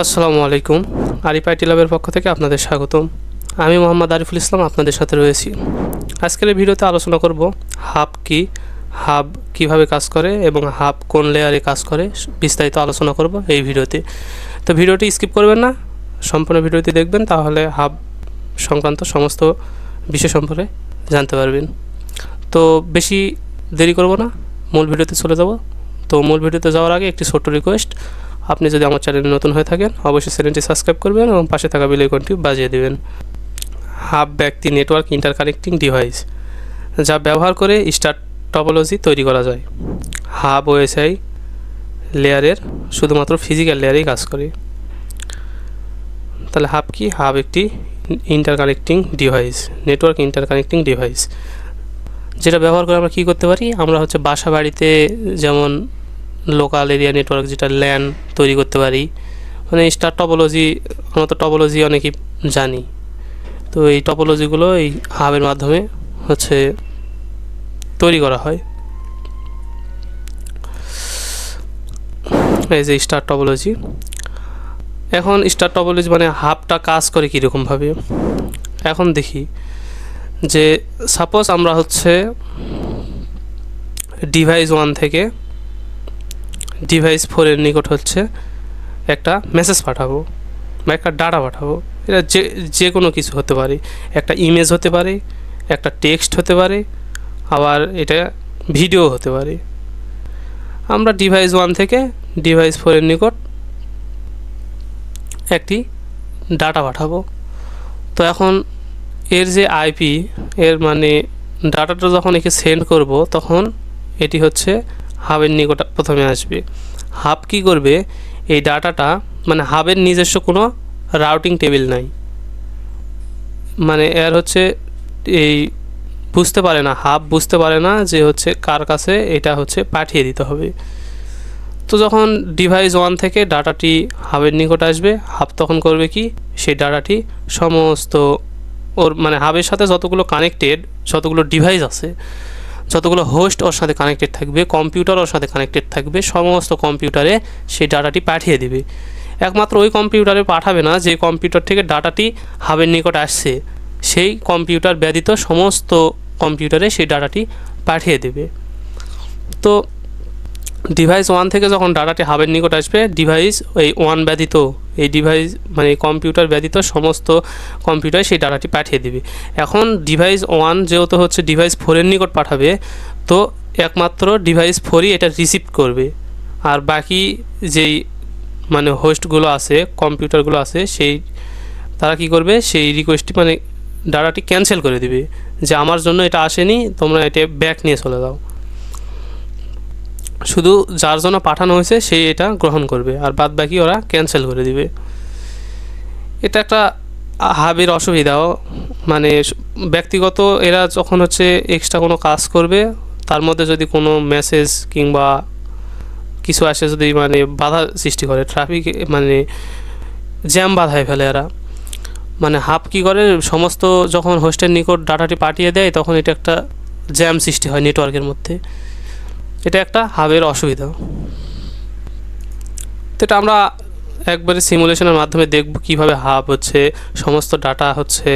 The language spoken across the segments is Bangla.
আসসালামু আলাইকুম। আরিপাইটি লাভের পক্ষ থেকে আপনাদের স্বাগতম। আমি মোহাম্মদ আরিফুল ইসলাম আপনাদের সাথে রয়েছি। আজকের এই ভিডিওতে আলোচনা করব হাব কি, হাব কীভাবে কাজ করে এবং হাব কোন লেয়ারে কাজ করে বিস্তারিত আলোচনা করব এই ভিডিওতে। তো ভিডিওটি স্কিপ করবেন না, সম্পূর্ণ ভিডিওটি দেখবেন, তাহলে হাব সংক্রান্ত সমস্ত বিষয় সম্পর্কে জানতে পারবেন। তো বেশি দেরি করব না, মূল ভিডিওতে চলে যাব। তো মূল ভিডিওতে যাওয়ার আগে একটি ছোট্ট রিকোয়েস্ট আপনি যদি আমার চ্যানেলে নতুন হয়ে থাকেন, অবশ্যই চ্যানেলটি সাবস্ক্রাইব করবেন এবং পাশে থাকা বেল আইকনটি বাজিয়ে দেবেন। হাব ব্যক্তি নেটওয়ার্ক ইন্টারকানেক্টিং ডিভাইস যা ব্যবহার করে স্টার টপোলজি তৈরি করা যায়। হাব ওএসআই লেয়ারের শুধুমাত্র ফিজিক্যাল লেয়ারেই কাজ করে। তাহলে হাব কি? হাব একটি interconnecting device network interconnecting device যেটা ব্যবহার করে আমরা কী করতে পারি? আমরা হচ্ছে বাসা বাড়িতে যেমন লোকাল এরিয়া নেটওয়ার্ক যেটা ল্যান তৈরি করতে পারি। মানে স্টার টপোলজি আমরা তো টপোলজি অনেকেই জানি। তো এই টপোলজিগুলো এই হাবের মাধ্যমে হচ্ছে তৈরি করা হয়। এই যে স্টার টপোলজি এখন স্টার টপোলজি মানে হাবটা কাজ করে কীরকমভাবে? এখন দেখি যে সাপোজ আমরা হচ্ছে ডিভাইস ওয়ান থেকে ডিভাইস ফোরের নিকট হচ্ছে একটা মেসেজ পাঠাবো বা একটা ডাটা পাঠাবো। এটা যে যে কোনো কিছু হতে পারে। একটা ইমেজ হতে পারে, একটা টেক্সট হতে পারে, আবার এটা ভিডিও হতে পারে। আমরা ডিভাইস ওয়ান থেকে ডিভাইস ফোরের নিকট একটি ডাটা পাঠাবো। তো এখন এর যে আইপি এর মানে ডাটাটা যখন একে সেন্ড করব, তখন এটি হচ্ছে হাবের নিকট প্রথমে আসবে। হাব কি করবে? এই ডাটাটা মানে হাবের নিজস্ব কোনো রাউটিং টেবিল নাই। মানে এর হচ্ছে এই বুঝতে পারে না, হাব বুঝতে পারে না যে হচ্ছে কার কাছে এটা হচ্ছে পাঠিয়ে দিতে হবে। তো যখন ডিভাইস ওয়ান থেকে ডাটাটি হাবের নিকট আসবে, হাব তখন করবে কি? সেই ডাটাটি সমস্ত ওর মানে হাবের সাথে যতগুলো কানেক্টেড যতগুলো ডিভাইস আছে যতগুলো হোস্ট ওর সাথে কানেক্টেড থাকবে কম্পিউটার ওর সাথে কানেক্টেড থাকবে, সমস্ত কম্পিউটারে সেই ডাটাটি পাঠিয়ে দেবে। একমাত্র ওই কম্পিউটারে পাঠাবে না, যে কম্পিউটার থেকে ডাটাটি হাবের নিকট আসছে, সেই কম্পিউটার ব্যতীত সমস্ত কম্পিউটারে সেই ডাটাটি পাঠিয়ে দেবে। তো ডিভাইস ওয়ান থেকে যখন ডাটাটি হাবের নিকট আসবে ডিভাইস এই ওয়ান ব্যতীত, এই ডিভাইস মানে কম্পিউটার ব্যতীত সমস্ত কম্পিউটার সেই ডাটাটি পাঠিয়ে দেবে। এখন ডিভাইস ওয়ান যেহেতু হচ্ছে ডিভাইস ফোরের নিকট পাঠাবে, তো একমাত্র ডিভাইস ফোরই এটা রিসিভ করবে। আর বাকি যেই মানে হোস্টগুলো আছে কম্পিউটারগুলো আছে, সেই তারা কি করবে? সেই রিকোয়েস্টটি মানে ডাটাটি ক্যান্সেল করে দিবে। যে আমার জন্য এটা আসেনি, তোমরা এটা ব্যাক নিয়ে চলে যাও। শুধু যার জন্য পাঠানো হয়েছে সেই এটা গ্রহণ করবে। আর বাদ বাকি ওরা ক্যান্সেল করে দিবে। এটা একটা হাবের অসুবিধাও মানে ব্যক্তিগত এরা যখন হচ্ছে এক্সট্রা কোনো কাজ করবে, তার মধ্যে যদি কোনো মেসেজ কিংবা কিছু আসে যদি মানে বাধা সৃষ্টি করে ট্রাফিক মানে জ্যাম বাধায় ফেলে এরা। মানে হাব কী করে, সমস্ত যখন হোস্টের নিকট ডাটাটি পাঠিয়ে দেয়, তখন এটা একটা জ্যাম সৃষ্টি হয় নেটওয়ার্কের মধ্যে। এটা একটা হাবের অসুবিধা। তো এটা আমরা একবারে সিমুলেশনের মাধ্যমে দেখব কীভাবে হাব হচ্ছে, সমস্ত ডাটা হচ্ছে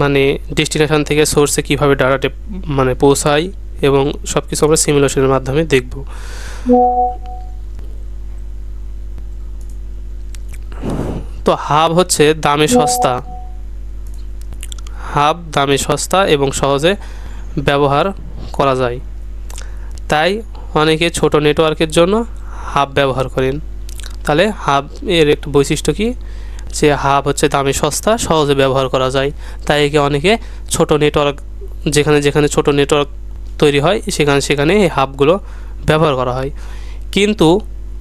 মানে ডেস্টিনেশন থেকে সোর্সে কীভাবে ডাটাটি মানে পৌঁছায় এবং সব কিছু আমরা সিমুলেশনের মাধ্যমে দেখব। তো হাব হচ্ছে দামে সস্তা। হাব দামে সস্তা এবং সহজে ব্যবহার করা যায়। তাই অনেকে ছোট নেটওয়ার্কের জন্য হাব ব্যবহার করেন। তাহলে হাব এর একটা বৈশিষ্ট্য কি? যে হাব হচ্ছে দামে সস্তা, সহজে ব্যবহার করা যায়। তাই একে অনেকে ছোট নেটওয়ার্ক যেখানে যেখানে ছোট নেটওয়ার্ক তৈরি হয়, সেখানে সেখানে এই হাবগুলো ব্যবহার করা হয়। কিন্তু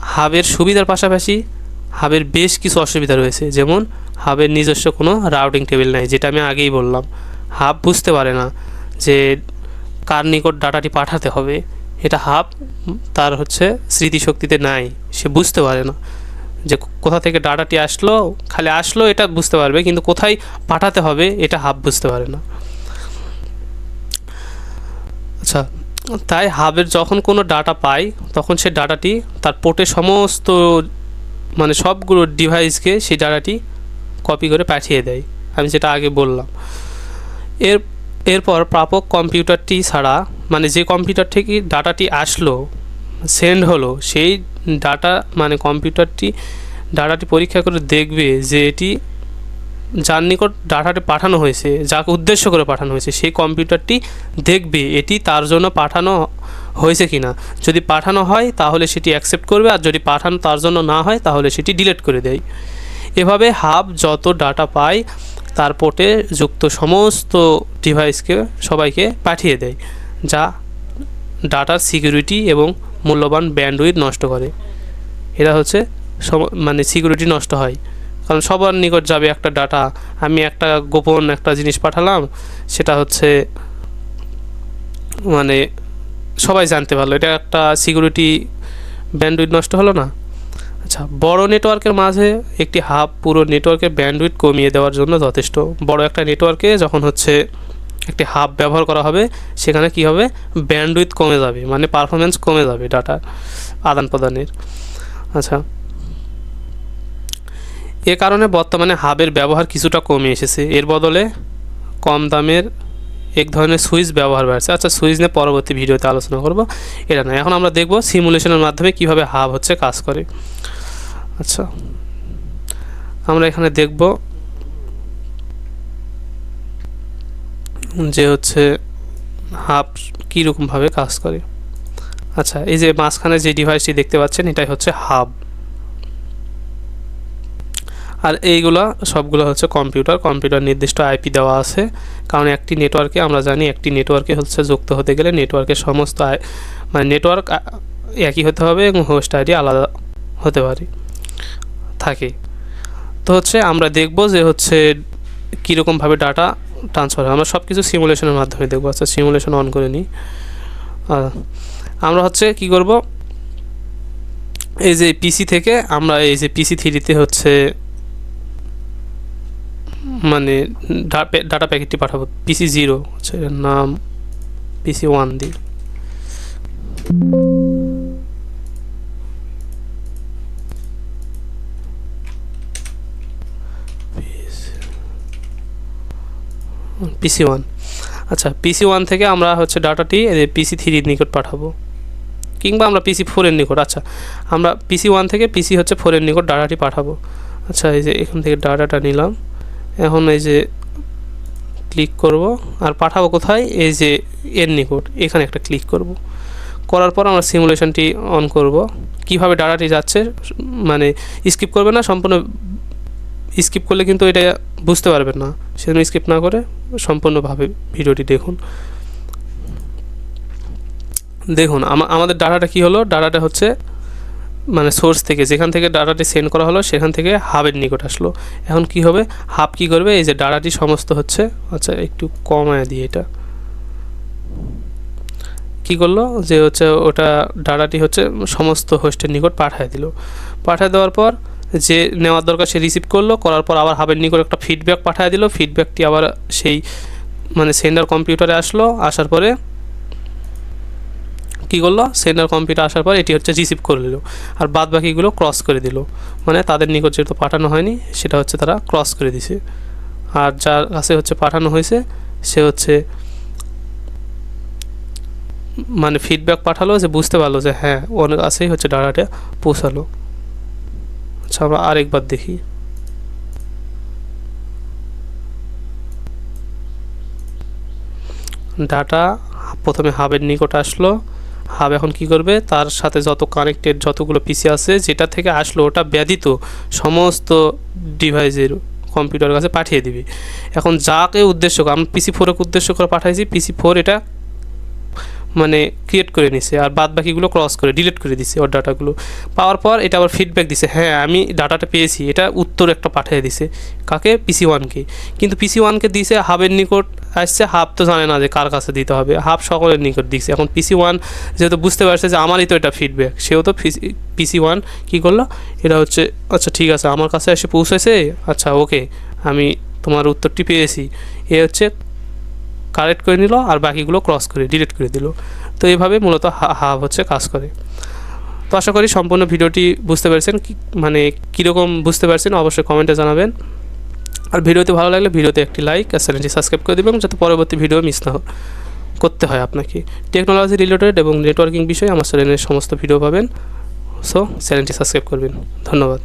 হাবের সুবিধার পাশাপাশি হাবের বেশ কিছু অসুবিধা রয়েছে। যেমন হাবের নিজস্ব কোনো রাউটিং টেবিল নাই, যেটা আমি আগেই বললাম। হাব বুঝতে পারে না যে কার নিকট ডাটাটি পাঠাতে হবে। এটা হাব, তার হচ্ছে স্মৃতিশক্তিতে নাই, সে বুঝতে পারে না যে কোথা থেকে ডাটাটি আসলো, খালি আসলো, এটা বুঝতে পারবে, কিন্তু কোথায় পাঠাতে হবে, এটা হাব বুঝতে পারে না। আচ্ছা তাই হাবের যখন কোনো ডাটা পায়, তখন সে ডাটাটি তার পোর্টে সমস্ত মানে সবগুলো ডিভাইসকে সেই ডাটাটি কপি করে পাঠিয়ে দেয়, আমি যেটা আগে বললাম। এর, এরপর প্রাপক কম্পিউটারটি ছাড়া মানে যে কম্পিউটার থেকে ডাটাটি আসলো সেন্ড হলো, সেই ডাটা মানে কম্পিউটারটি ডাটাটি পরীক্ষা করে দেখবে যে এটি যার নিকট ডাটাটি পাঠানো হয়েছে, যাকে উদ্দেশ্য করে পাঠানো হয়েছে, সেই কম্পিউটারটি দেখবে এটি তার জন্য পাঠানো হয়েছে কি না যদি পাঠানো হয়, তাহলে সেটি অ্যাকসেপ্ট করবে, আর যদি পাঠানো তার জন্য না হয়, তাহলে সেটি ডিলিট করে দেয়। এভাবে হাব যত ডাটা পায়, তার পোর্টে যুক্ত সমস্ত ডিভাইসকে সবাইকে পাঠিয়ে দেয়। যা ডাটার সিকিউরিটি এবং মূল্যবান ব্যান্ডউইথ নষ্ট করে। এটা হচ্ছে মানে সিকিউরিটি নষ্ট হয়। কারণ সবার নিকট যাবে একটা ডাটা। আমি একটা গোপন একটা জিনিস পাঠালাম, সেটা হচ্ছে মানে সবাই জানতে পারল। এটা একটা সিকিউরিটি ব্যান্ডউইথ নষ্ট হলো না? আচ্ছা বড় নেটওয়ার্কের মাঝে একটি হাব পুরো নেটওয়ার্কের ব্যান্ডউইথ কমিয়ে দেওয়ার জন্য যথেষ্ট। বড় একটা নেটওয়ার্কে যখন হচ্ছে একটি হাব ব্যবহার করা হবে, সেখানে কি হবে? ব্যান্ডউইথ কমে যাবে মানে পারফরমেন্স কমে যাবে ডাটা আদান প্রদানের। আচ্ছা। এ কারণে বর্তমানে হাবের ব্যবহার কিছুটা কমে এসেছে। এর বদলে কম দামের এক ধরনের সুইচ ব্যবহার বাড়ছে। আচ্ছা সুইচ নিয়ে পরবর্তী ভিডিওতে আলোচনা করব। এটা না এখন আমরা দেখব সিমুলেশনের মাধ্যমে কীভাবে হাব হচ্ছে কাজ করে। আচ্ছা। আমরা এখানে দেখব যে হচ্ছে হাব কীরকমভাবে কাজ করে। আচ্ছা এই যে মাঝখানে যে ডিভাইসটি দেখতে পাচ্ছেন, এটাই হচ্ছে হাব। আর এইগুলা সবগুলো হচ্ছে কম্পিউটার কম্পিউটার নির্দিষ্ট আইপি দেওয়া আছে। কারণ একটি নেটওয়ার্কে আমরা জানি, একটি নেটওয়ার্কে হচ্ছে যুক্ত হতে গেলে নেটওয়ার্কের সমস্ত মানে নেটওয়ার্ক একই হতে হবে এবং হোস্ট আইডি আলাদা হতে পারে। থাকে। তো হচ্ছে আমরা দেখব যে হচ্ছে কীরকমভাবে ডাটা ট্রান্সফার হয়? আমরা সব কিছু সিমুলেশনের মাধ্যমে দেখব। আচ্ছা সিমুলেশন অন করে নিই। আমরা হচ্ছে কি করব? এই যে পিসি থেকে আমরা এই যে পিসি থ্রিতে হচ্ছে মানে ডাটা প্যাকেটটি পাঠাবো। পিসি জিরো হচ্ছে নাম পিসি ওয়ান দিই পিসি ওয়ান আচ্ছা পিসি ওয়ান থেকে আমরা হচ্ছে ডাটাটি পিসি থ্রির নিকট পাঠাবো। কিংবা আমরা পিসি ফোরের নিকট আচ্ছা আমরা পিসি ওয়ান থেকে পিসি হচ্ছে ফোরের নিকট ডাটাটি পাঠাবো। আচ্ছা এই যে এখান থেকে ডাটাটা নিলাম। এখন এই যে ক্লিক করব, আর পাঠাবো কোথায়? এই যে এর নিকট, এখানে একটা ক্লিক করব। করার পর আমরা সিমুলেশনটি অন করব। কীভাবে ডাটাটি যাচ্ছে মানে স্কিপ করবে না, সম্পূর্ণ স্কিপ করলে কিন্তু এটা বুঝতে পারবেন না। সেজন্য স্কিপ না করে সম্পূর্ণভাবে ভিডিওটি দেখুন। দেখুন, আমা- আমাদের ডাটাটা কি হলো? ডাটাটা হচ্ছে মানে সোর্স থেকে, যেখান থেকে ডাটাটি সেন্ড করা হলো, সেখান থেকে হাবের নিকট আসলো। এখন কি হবে? হাব কি করবে? এই যে ডাটাটি সমস্ত হচ্ছে আচ্ছা একটু কমায় দিই এটা। কি করল? যে হচ্ছে ওটা, ডাটাটি হচ্ছে সমস্ত হোস্টের নিকট পাঠায় দিল। পাঠায় দেওয়ার পর যে নেওয়ার দরকার সে রিসিভ করল, করার পর আবার হাবের নিকট একটা ফিডব্যাক পাঠিয়ে দিল। ফিডব্যাকটি আবার সেই মানে সেন্ডার কম্পিউটারে আসলো, আসার পরে কী করল? সেন্ডার কম্পিউটার আসার পর এটি হচ্ছে রিসিভ করে নিল। আর বাদ বাকিগুলো ক্রস করে দিল। মানে তাদের নিকট যেহেতু পাঠানো হয়নি, সেটা হচ্ছে তারা ক্রস করে দিছে। আর যার কাছে হচ্ছে পাঠানো হয়েছে, সে হচ্ছে মানে ফিডব্যাক পাঠালো যে বুঝতে পারল যে হ্যাঁ ওর কাছেই হচ্ছে ডাটাটা পৌঁছালো। আচ্ছা আমরা আরেকবার দেখি। ডাটা প্রথমে হাবের নিকট আসলো। হাব এখন কি করবে? তার সাথে যত কানেক্টেড যতগুলো পিসি আছে, যেটা থেকে আসলো, ওটা ব্যতীত সমস্ত ডিভাইসের কম্পিউটার কাছে পাঠিয়ে দিবে। এখন যাকে উদ্দেশ্য আমরা পিসি ফোরকে উদ্দেশ্য করে পাঠাইছি পিসি ফোর এটা মানে ক্রিয়েট করে নিছে আর বাদ বাকিগুলো ক্রস করে ডিলিট করে দিছে ওর ডাটাগুলো পাওয়ার পর এটা আবার ফিডব্যাক দিছে হ্যাঁ আমি ডাটাটা পেয়েছি, এটা উত্তর একটা পাঠিয়ে দিছে। কাকে? পিসি ওয়ানকে কিন্তু পিসি ওয়ানকে দিছে হাবের নিকট, আসছে, হাব তো জানে না যে কার কাছে দিতে হবে, হাব সকলের নিকট দিচ্ছে এখন পিসি ওয়ান যেহেতু বুঝতে পারছে যে আমারই তো এটা ফিডব্যাক সেও তো পিসি ওয়ান কী করল? এটা হচ্ছে আচ্ছা ঠিক আছে, আমার কাছে এসে পৌঁছেছে আচ্ছা ওকে আমি তোমার উত্তরটি পেয়েছি। এ হচ্ছে কারেক্ট করে নিল আর বাকিগুলো ক্রস করে ডিলিট করে দিল। তো এইভাবে মূলত হাব হচ্ছে কাজ করে। তো আশা করি সম্পূর্ণ ভিডিওটি বুঝতে পেরেছেন। মানে কীরকম বুঝতে পারছেন অবশ্যই কমেন্টে জানাবেন। আর ভিডিওতে ভালো লাগলে ভিডিওতে একটি লাইক আর চ্যানেলটি সাবস্ক্রাইব করে দেবেন যাতে পরবর্তী ভিডিও মিস না করতে হয় আপনাকে। টেকনোলজি রিলেটেড এবং নেটওয়ার্কিং বিষয়ে আমার চ্যানেলের সমস্ত ভিডিও পাবেন। সো চ্যানেলটি সাবস্ক্রাইব করবেন। ধন্যবাদ।